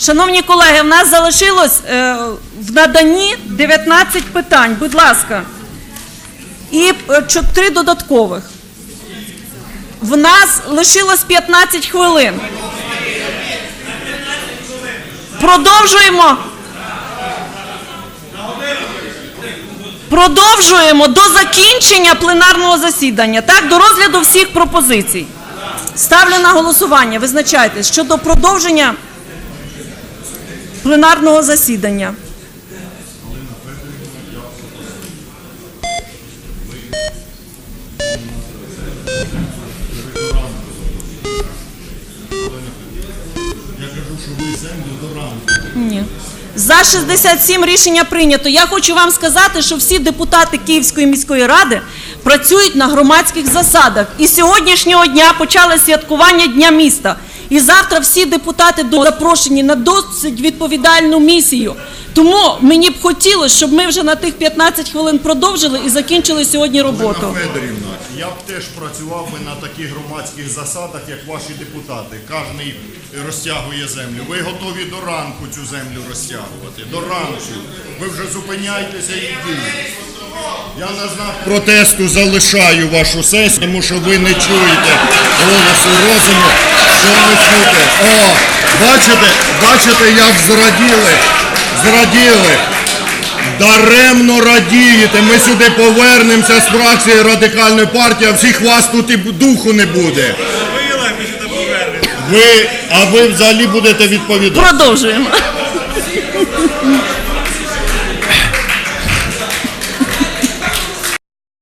Шановні колеги, в нас залишилось е, в наданні 19 питань. Будь ласка. І е, чотири додаткових. В нас лишилось 15 хвилин. Продовжуємо. Продовжуємо до закінчення пленарного засідання, так, до розгляду всіх пропозицій. Ставлю на голосування. Визначайтесь щодо продовження пленарного засідання. Ні. За 67 рішення прийнято. Я хочу вам сказати, що всі депутати Київської міської ради працюють на громадських засадах. І сьогоднішнього дня почали святкування Дня міста. І завтра всі депутати запрошені на досить відповідальну місію. Тому мені б хотілося, щоб ми вже на тих 15 хвилин продовжили і закінчили сьогодні роботу. Олена Федорівна, я б теж працював би на таких громадських засадах, як ваші депутати. Кожний розтягує землю. Ви готові до ранку цю землю розтягувати. До ранку. Ви вже зупиняйтеся і йдіть. Я на знак протесту залишаю вашу сесію, тому що ви не чуєте голосу розуму, що чуєте. О, бачите, бачите, як зраділи, зраділи. Даремно радієте. Ми сюди повернемося з фракції радикальної партії, а всіх вас тут і духу не буде. Ви, а ви взагалі будете відповідати. Продовжуємо.